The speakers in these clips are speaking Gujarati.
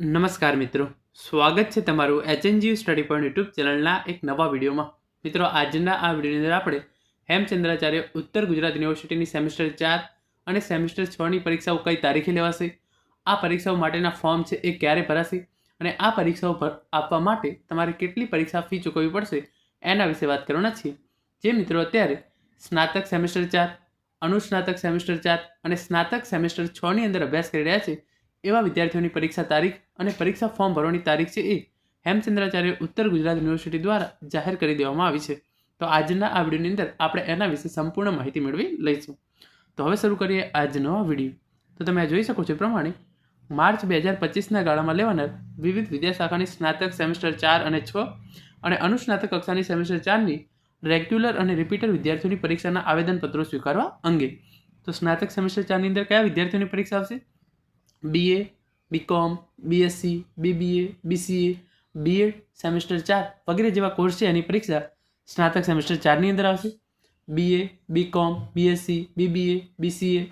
નમસ્કાર મિત્રો. સ્વાગત છે તમારું એચએનજી સ્ટડી પોઈન્ટ યુટ્યુબ ચેનલના એક નવા વિડીયોમાં. મિત્રો, આજના આ વિડીયોની અંદર આપણે હેમચંદ્રાચાર્ય ઉત્તર ગુજરાત યુનિવર્સિટીની સેમિસ્ટર ચાર અને સેમિસ્ટર છની પરીક્ષાઓ કઈ તારીખે લેવાશે, આ પરીક્ષાઓ માટેના ફોર્મ છે એ ક્યારે ભરાશે અને આ પરીક્ષાઓ ભર- આપવા માટે તમારે કેટલી પરીક્ષા ફી ચૂકવવી પડશે એના વિશે વાત કરવાના છીએ. જે મિત્રો અત્યારે સ્નાતક સેમિસ્ટર ચાર, અનુસ્નાતક સેમિસ્ટર ચાર અને સ્નાતક સેમિસ્ટર છની અંદર અભ્યાસ કરી રહ્યા છે એવા વિદ્યાર્થીઓની પરીક્ષા તારીખ અને પરીક્ષા ફોર્મ ભરવાની તારીખ છે એ હેમચંદ્રાચાર્ય ઉત્તર ગુજરાત યુનિવર્સિટી દ્વારા જાહેર કરી દેવામાં આવી છે. તો આજના આ વિડીયોની અંદર આપણે એના વિશે સંપૂર્ણ માહિતી મેળવી લઈશું. તો હવે શરૂ કરીએ આજનો વીડિયો. તો તમે જોઈ શકો છો એ પ્રમાણે માર્ચ બે હજાર પચીસના ગાળામાં લેવાનાર વિવિધ વિદ્યાશાખાની સ્નાતક સેમેસ્ટર ચાર અને છ અને અનુસ્નાતક કક્ષાની સેમેસ્ટર ચારની રેગ્યુલર અને રિપીટર વિદ્યાર્થીઓની પરીક્ષાના આવેદનપત્રો સ્વીકારવા અંગે. તો સ્નાતક સેમેસ્ટર ચારની અંદર કયા વિદ્યાર્થીઓની પરીક્ષા આવશે? BA BCom BSc BBA BCA BEd semester ચાર વગેરે જેવા કોર્સ છે એની પરીક્ષા સ્નાતક સેમેસ્ટર ચારની અંદર આવશે. BA BCom BSc BBA BCA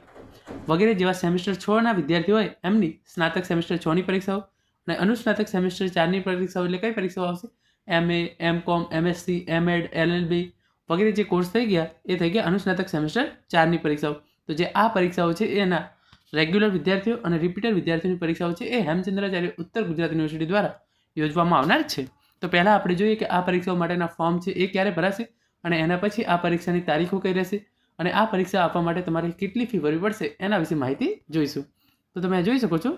વગેરે જેવા સેમેસ્ટર છના વિદ્યાર્થીઓ હોય એમની સ્નાતક સેમિસ્ટર છની પરીક્ષાઓ અને અનુસ્નાતક સેમેસ્ટર ચારની પરીક્ષાઓ એટલે કઈ પરીક્ષાઓ આવશે? એમએ એમ કોમ એમએસસી એમએડ એલએલબી વગેરે જે કોર્સ થઈ ગયા એ થઈ ગયા અનુસ્નાતક સેમેસ્ટર ચારની પરીક્ષાઓ. તો જે આ પરીક્ષાઓ છે એના રેગ્યુલર વિદ્યાર્થીઓ અને રિપીટર વિદ્યાર્થીઓની પરીક્ષાઓ છે એ હેમચંદ્રાચાર્ય ઉત્તર ગુજરાત યુનિવર્સિટી દ્વારા યોજવામાં આવનાર છે. તો પહેલાં આપણે જોઈએ કે આ પરીક્ષાઓ માટેના ફોર્મ છે એ ક્યારે ભરાશે અને એના પછી આ પરીક્ષાની તારીખો કઈ રહેશે અને આ પરીક્ષા આપવા માટે તમારે કેટલી ફી ભરવી પડશે એના વિશે માહિતી જોઈશું. તો તમે જોઈ શકો છો.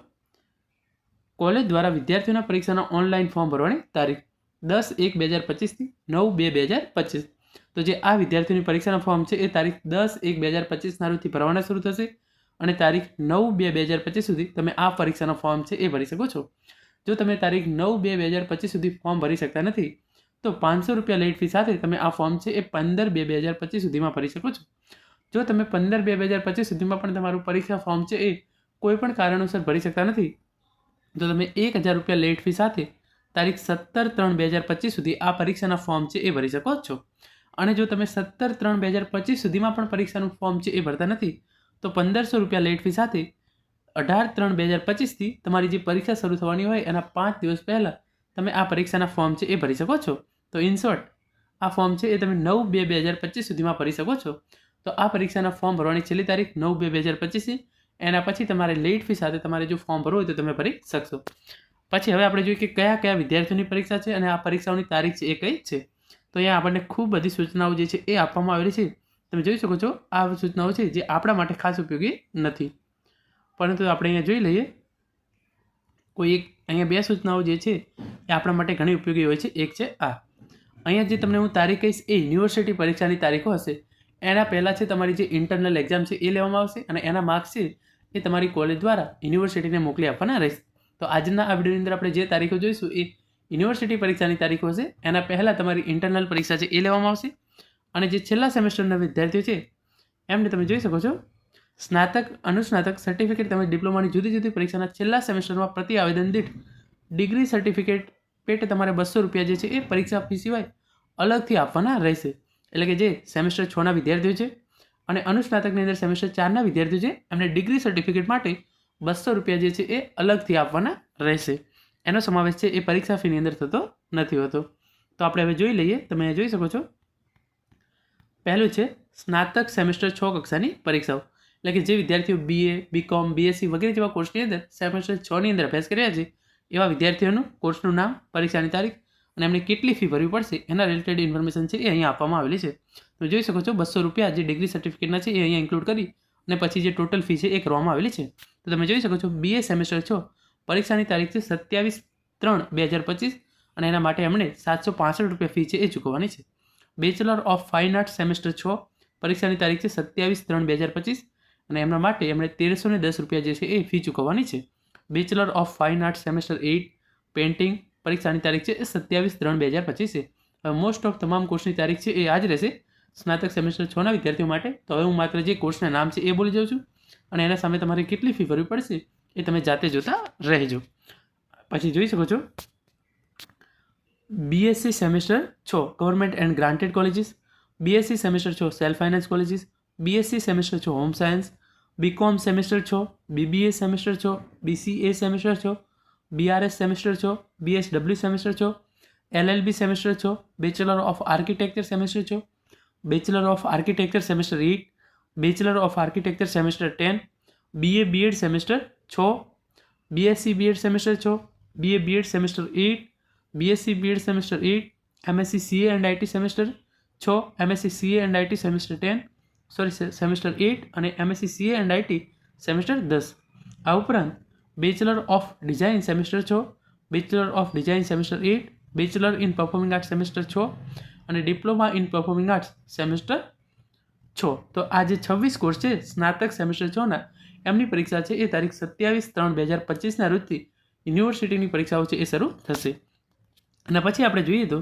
કોલેજ દ્વારા વિદ્યાર્થીઓના પરીક્ષાના ઓનલાઈન ફોર્મ ભરવાની તારીખ દસ એક બે હજાર પચીસથી નવ બે બે હજાર પચીસ. તો જે આ વિદ્યાર્થીઓની પરીક્ષાના ફોર્મ છે એ તારીખ દસ એક બે હજાર પચીસના રોજથી ભરવાના શરૂ થશે. અને તારીખ નવ બે બે હજાર પચીસ સુધી તમે આ પરીક્ષાનો ફોર્મ છે એ ભરી શકો છો. જો તમે તારીખ નવ બે બે હજાર પચીસ સુધી ફોર્મ ભરી શકતા નથી, તો પાંચસો રૂપિયા લેટ ફી સાથે તમે આ ફોર્મ છે એ પંદર બે બે હજાર પચીસ સુધીમાં ભરી શકો છો. જો તમે પંદર બે બે હજાર પચીસ સુધીમાં પણ તમારું પરીક્ષા ફોર્મ છે એ કોઈ પણ કારણોસર ભરી શકતા નથી, તો તમે એક હજાર રૂપિયા લેટ ફી સાથે તારીખ સત્તર ત્રણ બે હજાર પચીસ સુધી આ પરીક્ષાના ફોર્મ છે એ ભરી શકો છો. અને જો તમે સત્તર ત્રણ બે હજાર પચીસ સુધીમાં પણ પરીક્ષાનું ફોર્મ છે એ ભરતા નથી તો પંદરસો રૂપિયા લેટ ફી સાથે અઢાર ત્રણ બે હજાર પચીસથી તમારી જે પરીક્ષા શરૂ થવાની હોય એના પાંચ દિવસ પહેલાં તમે આ પરીક્ષાના ફોર્મ છે એ ભરી શકો છો. તો ઇન શોર્ટ આ ફોર્મ છે એ તમે નવ બે બે હજાર પચીસ સુધીમાં ભરી શકો છો. તો આ પરીક્ષાના ફોર્મ ભરવાની છેલ્લી તારીખ નવ બે બે હજાર પચીસથી, એના પછી તમારે લેટ ફી સાથે તમારે જો ફોર્મ ભરવું હોય તો તમે ભરી શકશો. પછી હવે આપણે જોઈએ કે કયા કયા વિદ્યાર્થીઓની પરીક્ષા છે અને આ પરીક્ષાઓની તારીખ છે એ કઈ છે. તો અહીંયા આપણને ખૂબ બધી સૂચનાઓ જે છે એ આપવામાં આવેલી છે. તમે જોઈ શકો છો, આ સૂચનાઓ છે જે આપણા માટે ખાસ ઉપયોગી નથી. પરંતુ આપણે અહીંયા જોઈ લઈએ, કોઈ એક, અહીંયા બે સૂચનાઓ જે છે એ આપણા માટે ઘણી ઉપયોગી હોય છે. એક છે આ. અહીંયા જે તમને હું તારીખ કહીશ એ યુનિવર્સિટી પરીક્ષાની તારીખો હશે. એના પહેલાં છે તમારી જે ઇન્ટરનલ એક્ઝામ છે એ લેવામાં આવશે અને એના માર્ક્સ છે એ તમારી કોલેજ દ્વારા યુનિવર્સિટીને મોકલી આપવાના રહેશે. તો આજના આ વિડીયોની અંદર આપણે જે તારીખો જોઈશું એ યુનિવર્સિટી પરીક્ષાની તારીખો હશે. એના પહેલાં તમારી ઇન્ટરનલ પરીક્ષા છે એ લેવામાં આવશે. અને જે છેલ્લા સેમેસ્ટરના વિદ્યાર્થીઓ છે, એમને તમે જોઈ શકો છો, સ્નાતક, અનુસ્નાતક સર્ટિફિકેટ તેમજ ડિપ્લોમાની જુદી જુદી પરીક્ષાના છેલ્લા સેમેસ્ટરમાં પ્રતિ આવેદન દીઠ ડિગ્રી સર્ટિફિકેટ પેટે તમારે બસો રૂપિયા જે છે એ પરીક્ષા ફી સિવાય અલગથી આપવાના રહેશે. એટલે કે જે સેમેસ્ટર છના વિદ્યાર્થીઓ છે અને અનુસ્નાતકની અંદર સેમેસ્ટર ચારના વિદ્યાર્થીઓ છે, એમને ડિગ્રી સર્ટિફિકેટ માટે બસો રૂપિયા જે છે એ અલગથી આપવાના રહેશે. એનો સમાવેશ છે એ પરીક્ષા ફીની અંદર થતો નથી હોતો. તો આપણે હવે જોઈ લઈએ. તમે જોઈ શકો છો પહેલું છે સ્નાતક સેમેસ્ટર છ કક્ષાની પરીક્ષાઓ. એટલે કે જે વિદ્યાર્થીઓ બીએ બીકોમ બીએસસી વગેરે જેવા કોર્સની અંદર સેમેસ્ટર છની અંદર અભ્યાસ કર્યા છે, એવા વિદ્યાર્થીઓનું કોર્સનું નામ, પરીક્ષાની તારીખ અને એમને કેટલી ફી ભરવી પડશે એના રિલેટેડ ઇન્ફોર્મેશન છે એ અહીંયા આપવામાં આવેલી છે. તમે જોઈ શકો છો બસો રૂપિયા જે ડિગ્રી સર્ટિફિકેટના છે એ અહીંયા ઇન્ક્લુડ કરી અને પછી જે ટોટલ ફી છે એ કરવામાં આવેલી છે. તો તમે જોઈ શકો છો બીએ સેમેસ્ટર છો, પરીક્ષાની તારીખ છે સત્યાવીસ ત્રણ બે હજાર પચીસ અને એના માટે એમણે સાતસો પાસઠ રૂપિયા ફી છે એ ચૂકવવાની છે. Bachelor of fine art semester છ, પરીક્ષાની તારીખ છે સત્યાવીસ ત્રણ બે હજાર પચીસ. અને એમના માટે એમણે તેરસો ને દસ રૂપિયા જે છે એ ફી ચૂકવવાની છે. Bachelor of fine art semester eight painting પરીક્ષાની તારીખ છે એ સત્યાવીસ ત્રણ બે હજાર પચીસ છે. હવે મોસ્ટ ઓફ તમામ કોર્સની તારીખ છે એ આ જ રહેશે. સ્નાતક સેમેસ્ટર છના વિદ્યાર્થીઓ માટે. તો હવે હું માત્ર જે કોર્સના નામ છે એ બોલી જાઉં છું. અને એના સામે તમારે કેટલી ફી ભરવી પડશે એ તમે જાતે જોતા રહેજો. પછી જોઈ શકો છો. બીએસસી સેમેસ્ટર છો government and granted colleges BSc semester છો self finance colleges BSc semester છો હોમ સાયન્સ બીકોમ સેમેસ્ટર છો બીબીએ સેમેસ્ટર છો બીસીએ સેમેસ્ટર છો બીઆરએસ સેમેસ્ટર છો બીએસડબલ્યુ સેમેસ્ટર છો એલએલબી સેમેસ્ટર છો બેચલર ઓફ આર્કિટેક્ચર સેમેસ્ટર છો bachelor of architecture semester eight bachelor of architecture semester ten BA BEd semester છો બીએસસી બીએડ સેમેસ્ટર છો BA BEd semester eight BSc BEd semester eight MSc CA and IT semester છો MSc CA and IT semester ten sorry semester eight અને MSc CA and IT semester દસ. આ ઉપરાંત બેચલર ઓફ ડિઝાઇન સેમેસ્ટર છો bachelor of design semester eight bachelor in performing art semester છ અને diploma in performing arts semester છો. તો આ જે છવ્વીસ કોર્સ છે, સ્નાતક સેમેસ્ટર છના એમની પરીક્ષા છે એ તારીખ સત્યાવીસ ત્રણ બે હજાર પચીસના રોજથી યુનિવર્સિટીની પરીક્ષાઓ છે એ શરૂ થશે. અને પછી આપણે જોઈએ તો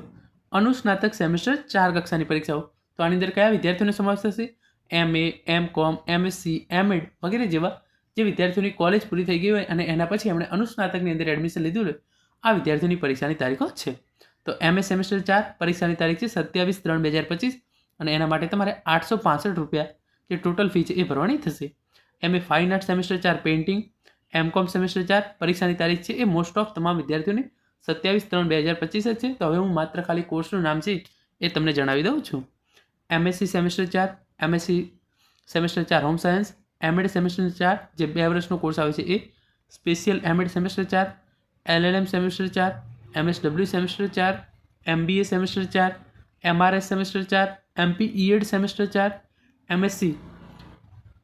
અનુસ્નાતક સેમેસ્ટર ચાર કક્ષાની પરીક્ષાઓ. તો આની અંદર કયા વિદ્યાર્થીઓનો સમાવેશ થશે? એમ એ એમ કોમ એમએસસી એમએડ વગેરે જેવા જે વિદ્યાર્થીઓની કોલેજ પૂરી થઈ ગઈ હોય અને એના પછી એમણે અનુસ્નાતકની અંદર એડમિશન લીધું હોય, આ વિદ્યાર્થીઓની પરીક્ષાની તારીખો છે. તો એમએ સેમેસ્ટર ચાર, પરીક્ષાની તારીખ છે સત્યાવીસ ત્રણ બે હજાર પચીસ અને એના માટે તમારે આઠસો પાસઠ રૂપિયા જે ટોટલ ફી છે એ ભરવાની થશે. M A fine art semester ચાર પેઇન્ટિંગ એમ કોમ સેમેસ્ટર ચાર, પરીક્ષાની તારીખ છે એ મોસ્ટ ઓફ તમામ વિદ્યાર્થીઓની સત્યાવીસ ત્રણ બે હજાર પચીસ જ છે તો હવે હું માત્ર ખાલી કોર્સનું નામ છે એ તમને જણાવી દઉં છું એમએસસી સેમેસ્ટર ચાર એમએસસી સેમેસ્ટર ચાર હોમ સાયન્સ એમએડ સેમેસ્ટર ચાર જે બે વર્ષનો કોર્સ આવે છે એ સ્પેશિયલ એમએડ સેમેસ્ટર ચાર એલએલએમ સેમેસ્ટર ચાર એમએસડબલ્યુ સેમેસ્ટર ચાર એમબીએ સેમેસ્ટર ચાર એમઆરએસ સેમેસ્ટર ચાર એમપી ઈએડ સેમેસ્ટર ચાર એમએસસી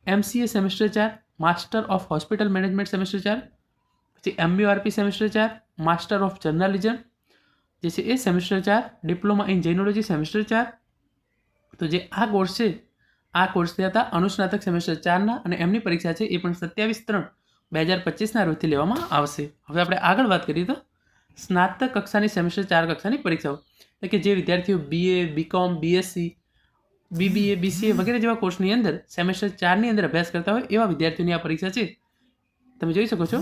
એમસીએ સેમેસ્ટર ચાર master of hospital management semester ચાર પછી એમયુઆરપી સેમેસ્ટર ચાર માસ્ટર ઓફ જર્નાલિઝમ જે છે એ સેમેસ્ટર ચાર ડિપ્લોમા ઇન જૈનોલોજી સેમેસ્ટર ચાર તો જે આ કોર્સ છે આ કોર્સ હતા અનુસ્નાતક સેમેસ્ટર ચારના અને એમની પરીક્ષા છે એ પણ સત્યાવીસ ત્રણ બે હજાર પચીસના રોજથી લેવામાં આવશે હવે આપણે આગળ વાત કરીએ તો સ્નાતક કક્ષાની સેમેસ્ટર ચાર કક્ષાની પરીક્ષાઓ એટલે કે જે વિદ્યાર્થીઓ BA BCom BSc BBA BCA વગેરે જેવા કોર્સની અંદર સેમેસ્ટર ચારની અંદર અભ્યાસ કરતા હોય એવા વિદ્યાર્થીઓની આ પરીક્ષા છે તમે જોઈ શકો છો?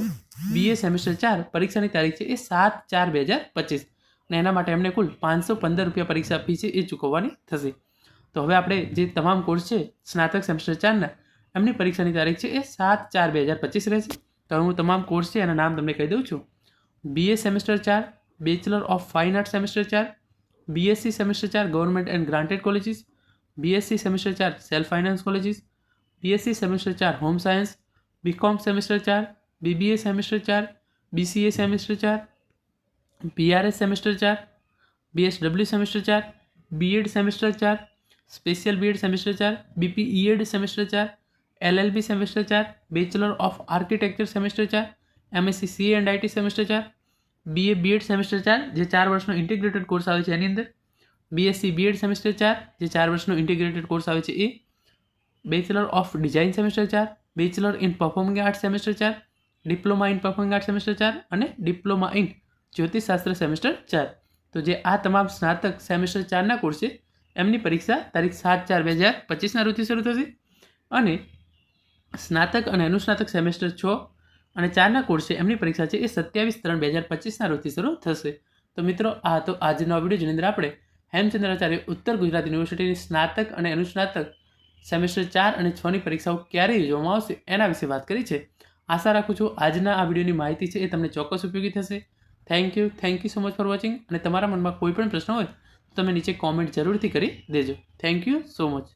બીએ સેમેસ્ટર ચાર, પરીક્ષાની તારીખ છે એ સાત ચાર બે હજાર પચીસ. અને એના માટે એમને કુલ પાંચસો પંદર રૂપિયા પરીક્ષા ફી છે એ ચૂકવવાની થશે. તો હવે આપણે જે તમામ કોર્સ છે, સ્નાતક સેમેસ્ટર ચારના એમની પરીક્ષાની તારીખ છે એ સાત ચાર બે હજાર પચીસ રહેશે. તો હું તમામ કોર્સ છે એના નામ તમને કહી દઉં છું. બીએ સેમેસ્ટર ચાર bachelor of fine art semester ચાર બીએસસી સેમેસ્ટર ચાર government and granted colleges BSc semester ચાર self finance colleges BSc semester ચાર હોમ સાયન્સ બીકોમ સેમેસ્ટર ચાર બીબીએ સેમેસ્ટર ચાર બીસીએ સેમેસ્ટર ચાર બીઆરએસ સેમેસ્ટર ચાર બીએસડબલ્યુ સેમેસ્ટર ચાર બીએડ સેમેસ્ટર ચાર સ્પેશિયલ બીએડ સેમેસ્ટર ચાર બીપી ઈએડ સેમેસ્ટર ચાર એલએલબી સેમેસ્ટર ચાર બેચલર ઓફ આર્કિટેક્ચર સેમેસ્ટર ચાર MSc CA and IT semester ચાર બીએ બીએડ સેમેસ્ટર ચાર જે ચાર વર્ષનો ઇન્ટિગ્રેટેડ કોર્સ આવે છે એની અંદર બીએસસી બીએડ સેમેસ્ટર ચાર જે ચાર વર્ષનો ઇન્ટિગ્રેટેડ કોર્સ આવે છે એ બેચલર ઓફ ડિઝાઇન સેમેસ્ટર ચાર bachelor in performing art semester ચાર diploma in performing art semester ચાર અને ડિપ્લોમા ઇન જ્યોતિષશાસ્ત્ર સેમેસ્ટર ચાર. તો જે આ તમામ સ્નાતક સેમેસ્ટર ચારના કોર્સ છે, એમની પરીક્ષા તારીખ સાત ચાર બે હજાર પચીસના રોજથી શરૂ થશે. અને સ્નાતક અને અનુસ્નાતક સેમેસ્ટર છ અને ચારના કોર્સ છે, એમની પરીક્ષા છે એ સત્યાવીસ ત્રણ બે હજાર પચીસના રોજથી શરૂ થશે. તો મિત્રો, આ તો આજનો વીડિયો જેની અંદર આપણે હેમચંદ્રાચાર્ય, ઉત્તર ગુજરાત યુનિવર્સિટીની સ્નાતક અને અનુસ્નાતક સેમેસ્ટર ચાર અને છની પરીક્ષાઓ ક્યારે યોજવામાં આવશે એના વિશે વાત કરી છે. આશા રાખું છું આજના આ વિડીયોની માહિતી છે એ તમને ચોક્કસ ઉપયોગી થશે. Thank you thank you so much for watching અને તમારા મનમાં કોઈ પણ પ્રશ્ન હોય તો તમે નીચે કોમેન્ટ જરૂરથી કરી દેજો. Thank you so much